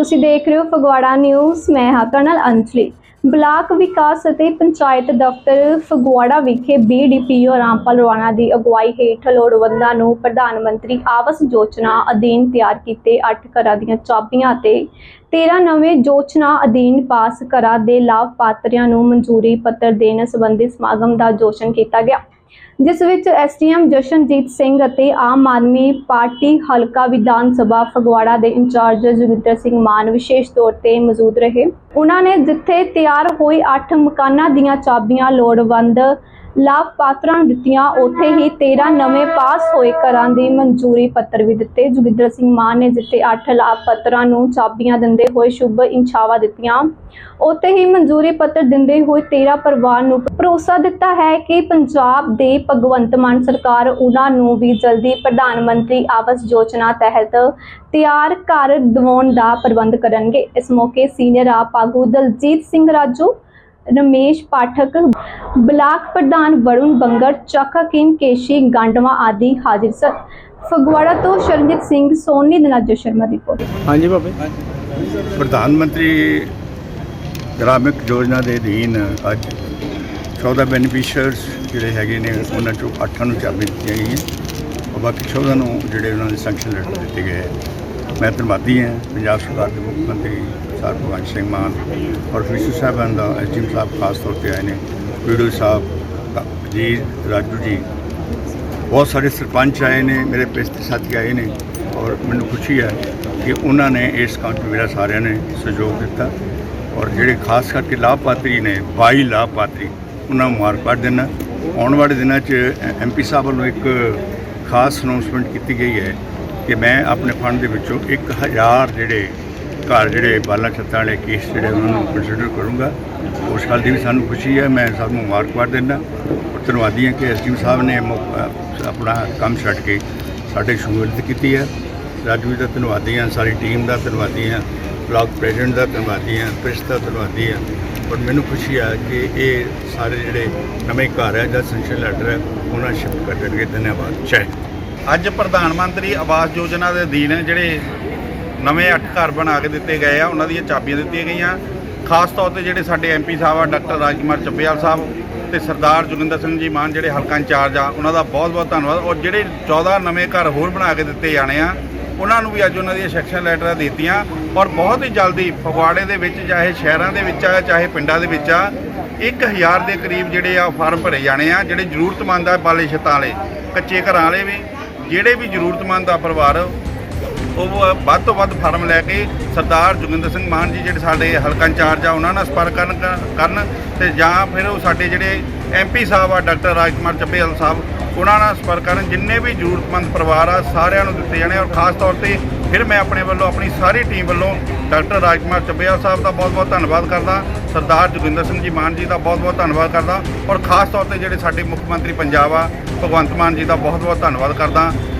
ਤੁਸੀਂ ਦੇਖ ਰਹੇ ਹੋ ਫਗਵਾੜਾ ਨਿਊਜ਼, ਮੈਂ ਹਾਂ ਤੁਹਾਡੇ ਨਾਲ ਅੰਜਲੀ। ਬਲਾਕ ਵਿਕਾਸ ਅਤੇ ਪੰਚਾਇਤ ਦਫ਼ਤਰ ਫਗਵਾੜਾ ਵਿਖੇ ਬੀਡੀਪੀਓ ਰਾਮਪਾਲ ਰਵਾਣਾ ਦੀ ਅਗਵਾਈ ਹੇਠ ਲੋੜਵੰਦਾਂ ਨੂੰ ਪ੍ਰਧਾਨ ਮੰਤਰੀ ਆਵਾਸ ਯੋਜਨਾ ਅਧੀਨ ਤਿਆਰ ਕੀਤੇ 8 ਘਰਾਂ ਦੀਆਂ ਚਾਬੀਆਂ ਅਤੇ 13 ਨਵੇਂ ਯੋਜਨਾ ਅਧੀਨ ਪਾਸ ਘਰਾਂ ਦੇ ਲਾਭਪਾਤਰੀਆਂ ਨੂੰ ਮਨਜ਼ੂਰੀ ਪੱਤਰ ਦੇਣ ਸੰਬੰਧੀ ਸਮਾਗਮ ਦਾ ਜੋਸ਼ਨ ਕੀਤਾ ਗਿਆ। ਜਿਸ ਵਿੱਚ ਐਸਟੀਐਮ ਜਸ਼ਨਜੀਤ ਸਿੰਘ ਅਤੇ ਆਮ ਆਦਮੀ ਪਾਰਟੀ ਹਲਕਾ ਵਿਧਾਨ ਸਭਾ ਫਗਵਾੜਾ ਦੇ ਇੰਚਾਰਜ ਜੋਗਿੰਦਰ ਸਿੰਘ ਮਾਨ ਵਿਸ਼ੇਸ਼ ਤੌਰ ਤੇ ਮੌਜੂਦ ਰਹੇ। ਉਹਨਾਂ ਨੇ ਜਿੱਥੇ ਤਿਆਰ ਹੋਈ 8 ਮਕਾਨਾਂ ਦੀਆਂ ਚਾਬੀਆਂ ਲੋੜਵੰਦ ਲਾਭਪਾਤਰਾਂ ਦਿੱਤੀਆਂ। ਉੱਥੇ ਹੀ 13 ਨਵੇਂ ਪਾਸ ਹੋਏ ਘਰਾਂ ਦੀ ਮਨਜ਼ੂਰੀ ਪੱਤਰ ਵੀ ਦਿੱਤੇ। ਜੋਗਿੰਦਰ ਸਿੰਘ ਮਾਨ ਨੇ ਜਿੱਥੇ 8 ਲਾਭਪਾਤਰਾਂ ਨੂੰ ਚਾਬੀਆਂ ਦਿੰਦੇ ਹੋਏ ਸ਼ੁਭ ਇੰਛਾਵਾਂ ਦਿੱਤੀਆਂ, ਉੱਥੇ ਹੀ ਮਨਜ਼ੂਰੀ ਪੱਤਰ ਦਿੰਦੇ ਹੋਏ 13 ਪਰਿਵਾਰ ਨੂੰ ਭਰੋਸਾ ਦਿੱਤਾ ਹੈ ਕਿ ਪੰਜਾਬ ਦੇ ਭਗਵੰਤ ਮਾਨ ਸਰਕਾਰ ਉਹਨਾਂ ਨੂੰ ਵੀ ਜਲਦੀ ਪ੍ਰਧਾਨ ਮੰਤਰੀ ਆਵਾਸ ਯੋਜਨਾ ਤਹਿਤ ਤਿਆਰ ਘਰ ਦਿਵਾਉਣ ਦਾ ਪ੍ਰਬੰਧ ਕਰਨਗੇ। ਇਸ ਮੌਕੇ ਸੀਨੀਅਰ ਆਪ ਆਗੂ ਦਲਜੀਤ ਸਿੰਘ ਰਾਜੂ ਰਮੇਸ਼ ਪਾਠਕ ਬਲਾਕ ਪ੍ਰਧਾਨ ਵਰੁਣ ਬੰਗੜ ਚੱਕ ਹਕੀਮ ਕੇਸ਼ੀ ਗਾਂਡਵਾ ਆਦਿ ਹਾਜ਼ਰ ਸਨ। ਫਗਵਾੜਾ ਤੋਂ ਸ਼ਰਨਜੀਤ ਸਿੰਘ ਸੋਨੀ ਦਨਾਜੋ ਸ਼ਰਮਾ ਦੀ ਰਿਪੋਰਟ। ਹਾਂਜੀ ਬਾਬੇ ਪ੍ਰਧਾਨ ਮੰਤਰੀ ਗ੍ਰਾਮਿਕ ਯੋਜਨਾ ਦੇ ਅਧੀਨ ਅੱਜ 14 ਬੈਨੀਫੀਸ਼ੀਅਰਸ ਜਿਹੜੇ ਹੈਗੇ ਨੇ ਉਹਨਾਂ ਚੋਂ 8 ਨੂੰ ਚਾਬੀ ਦਿੱਤੀਆਂ ਗਈਆਂ। ਔਰ ਬਾਕੀ 14 ਨੂੰ ਜਿਹੜੇ ਉਹਨਾਂ ਦੇ ਸੈਂਕਸ਼ਨ ਲੈਟਰ ਦਿੱਤੇ ਗਏ। ਮੈਂ ਧੰਨਵਾਦੀ ਹਾਂ ਪੰਜਾਬ ਸਰਕਾਰ ਦੇ ਮੁੱਖ ਮੰਤਰੀ ਸਰ, ਭਗਵੰਤ ਸਿੰਘ ਮਾਨ ਔਰ ਫਿਸ਼ਰ ਸਾਹਿਬਾਨ ਦਾ ਐਸਡੀਐਮ ਸਾਹਿਬ ਖਾਸ ਤੌਰ ਤੇ ਆਏ ਨੇ। ਵੀਡੀਓ ਸਾਹਿਬ ਜੀ, ਰਾਜੂ ਜੀ, ਬਹੁਤ ਸਾਰੇ ਸਰਪੰਚ ਆਏ ਨੇ, ਮੇਰੇ ਪਿਛਲੇ ਸਾਥੀ ਆਏ ਨੇ ਔਰ ਮੈਨੂੰ ਖੁਸ਼ੀ ਹੈ ਕਿ ਉਹਨਾਂ ਨੇ ਇਸ ਕੰਮ 'ਚ ਮੇਰਾ ਸਾਰਿਆਂ ਨੇ ਸਹਿਯੋਗ ਦਿੱਤਾ ਔਰ ਜਿਹੜੇ ਖਾਸ ਕਰਕੇ ਲਾਭਪਾਤਰੀ ਨੇ 22 ਲਾਭਪਾਤਰੀ, ਉਹਨਾਂ ਨੂੰ ਮੁਬਾਰਕਬਾਦ ਦੇਣਾ। ਆਉਣ ਵਾਲੇ ਦਿਨਾਂ 'ਚ ਐਮਪੀ ਸਾਹਿਬ ਵੱਲੋਂ ਇੱਕ ਖਾਸ ਅਨਾਉਂਸਮੈਂਟ ਕੀਤੀ ਗਈ ਹੈ ਕਿ ਮੈਂ ਆਪਣੇ ਫੰਡ ਦੇ ਵਿੱਚੋਂ 1000 ਜਿਹੜੇ ਘਰ ਜਿਹੜੇ ਬਾਲਾ ਛੱਤਾਂ ਵਾਲੇ ਕੇਸ ਜਿਹੜੇ ਉਹਨਾਂ ਨੂੰ ਕੰਸੀਡਰ ਕਰੂੰਗਾ। ਉਸ ਗੱਲ ਦੀ ਵੀ ਸਾਨੂੰ ਖੁਸ਼ੀ ਹੈ, ਮੈਂ ਸਭ ਨੂੰ ਮੁਬਾਰਕਬਾਦ ਦਿੰਦਾ। ਔਰ ਧੰਨਵਾਦੀ ਹਾਂ ਕਿ ਐਸਡੀਓ ਸਾਹਿਬ ਨੇ ਮੌ- ਆਪਣਾ ਕੰਮ ਛੱਡ ਕੇ ਸਾਡੇ ਸ਼ਮੂਲੀਅਤ ਕੀਤੀ ਹੈ। ਰਾਜੂ ਜੀ ਦਾ ਧੰਨਵਾਦੀ ਹਾਂ, ਸਾਰੀ ਟੀਮ ਦਾ ਧੰਨਵਾਦੀ ਹਾਂ, ਬਲਾਕ ਪ੍ਰੈਜ਼ੀਡੈਂਟ ਦਾ ਧੰਨਵਾਦੀ ਹਾਂ ਪ੍ਰਿੰਸ ਦਾ ਧੰਨਵਾਦੀ ਹਾਂ। ਔਰ ਮੈਨੂੰ ਖੁਸ਼ੀ ਆ ਕਿ ਇਹ ਸਾਰੇ ਜਿਹੜੇ ਨਵੇਂ ਘਰ ਹੈ, ਜਾਂ ਸੈਂਕਸ਼ਨ ਲੈਟਰ ਹੈ, ਉਹਨਾਂ ਸ਼ਿਫਟ ਕਰ ਦੇਣਗੇ। ਧੰਨਵਾਦ। ਜੈ ਅੱਜ ਪ੍ਰਧਾਨ ਮੰਤਰੀ ਆਵਾਸ ਯੋਜਨਾ ਦੇ ਅਧੀਨ ਜਿਹੜੇ ਨਵੇਂ ਅੱਠ ਘਰ ਬਣਾ ਕੇ ਦਿੱਤੇ ਗਏ ਆ, ਉਹਨਾਂ ਦੀਆਂ ਚਾਬੀਆਂ ਦਿੱਤੀਆਂ ਗਈਆਂ। ਖਾਸ ਤੌਰ ਤੇ ਜਿਹੜੇ ਸਾਡੇ ਐਮਪੀ ਸਾਹਿਬ ਆ, ਡਾਕਟਰ ਰਾਜਕੁਮਾਰ ਚੱਬੇਵਾਲ ਸਾਹਿਬ ਤੇ ਸਰਦਾਰ ਜੋਗਿੰਦਰ ਸਿੰਘ ਜੀ ਮਾਨ, ਜਿਹੜੇ ਹਲਕਾ ਇੰਚਾਰਜ ਆ, ਉਹਨਾਂ ਦਾ ਬਹੁਤ ਬਹੁਤ ਧੰਨਵਾਦ। ਔਰ ਜਿਹੜੇ 14 ਨਵੇਂ ਘਰ ਹੋਰ ਬਣਾ ਕੇ ਦਿੱਤੇ ਜਾਣੇ ਆ, ਉਹਨਾਂ ਨੂੰ ਵੀ ਅੱਜ ਉਹਨਾਂ ਦੀਆਂ ਸੈਕਸ਼ਨ, ਲੈਟਰਾਂ ਦਿੱਤੀਆਂ। ਔਰ ਬਹੁਤ ਹੀ ਜਲਦੀ ਫਗਵਾੜੇ ਦੇ ਵਿੱਚ, ਚਾਹੇ ਸ਼ਹਿਰਾਂ ਦੇ ਵਿੱਚ ਆ, ਚਾਹੇ ਪਿੰਡਾਂ ਦੇ ਵਿੱਚ ਆ 1000 ਦੇ ਕਰੀਬ ਜਿਹੜੇ ਆ ਫਾਰਮ ਭਰੇ ਜਾਣੇ ਆ, ਜਿਹੜੇ ਜ਼ਰੂਰਤਮੰਦ ਆ ਬਾਲੇ ਛੱਤਾਂ ਵਾਲੇ, ਕੱਚੇ ਘਰਾਂ ਵਾਲੇ ਵੀ, ਜਿਹੜੇ ਵੀ ਜ਼ਰੂਰਤਮੰਦ ਆ ਪਰਿਵਾਰ ਉਹ ਵੱਧ ਤੋਂ ਵੱਧ ਫਾਰਮ ਲੈ ਕੇ ਸਰਦਾਰ ਜੋਗਿੰਦਰ ਸਿੰਘ ਮਾਨ ਜੀ ਜਿਹੜੇ ਸਾਡੇ ਹਲਕਾ ਇੰਚਾਰਜ ਆ, ਉਹਨਾਂ ਨਾਲ ਸੰਪਰਕ ਕਰਨ ਕਰਨ ਤੇ ਜਾਂ ਫਿਰ ਉਹ ਸਾਡੇ ਜਿਹੜੇ ਐਮਪੀ ਸਾਹਿਬ ਆ, ਡਾਕਟਰ ਰਾਜਕੁਮਾਰ ਚੱਬੇਵਾਲ ਸਾਹਿਬ, ਉਹਨਾਂ ਨਾਲ ਸੰਪਰਕ ਕਰਨ, ਜਿੰਨੇ ਵੀ ਜ਼ਰੂਰਤਮੰਦ ਪਰਿਵਾਰ ਆ, ਸਾਰਿਆਂ ਨੂੰ ਦਿੱਤੇ ਜਾਣੇ ਔਰ ਖਾਸ ਤੌਰ ਤੇ ਫਿਰ ਮੈਂ ਆਪਣੇ ਵੱਲੋਂ, ਆਪਣੀ ਸਾਰੀ ਟੀਮ ਵੱਲੋਂ ਡਾਕਟਰ ਰਾਜਕੁਮਾਰ ਚੱਬੇਵਾਲ ਸਾਹਿਬ ਦਾ ਬਹੁਤ ਬਹੁਤ ਧੰਨਵਾਦ ਕਰਦਾ, ਸਰਦਾਰ ਜੋਗਿੰਦਰ ਸਿੰਘ ਜੀ ਮਾਨ ਜੀ ਦਾ ਬਹੁਤ ਬਹੁਤ ਧੰਨਵਾਦ ਕਰਦਾ। ਔਰ ਖਾਸ ਤੌਰ ਤੇ ਜਿਹੜੇ ਸਾਡੇ ਮੁੱਖ ਮੰਤਰੀ ਪੰਜਾਬ ਆ, ਭਗਵੰਤ ਮਾਨ ਜੀ ਦਾ ਬਹੁਤ ਬਹੁਤ ਧੰਨਵਾਦ ਕਰਦਾ।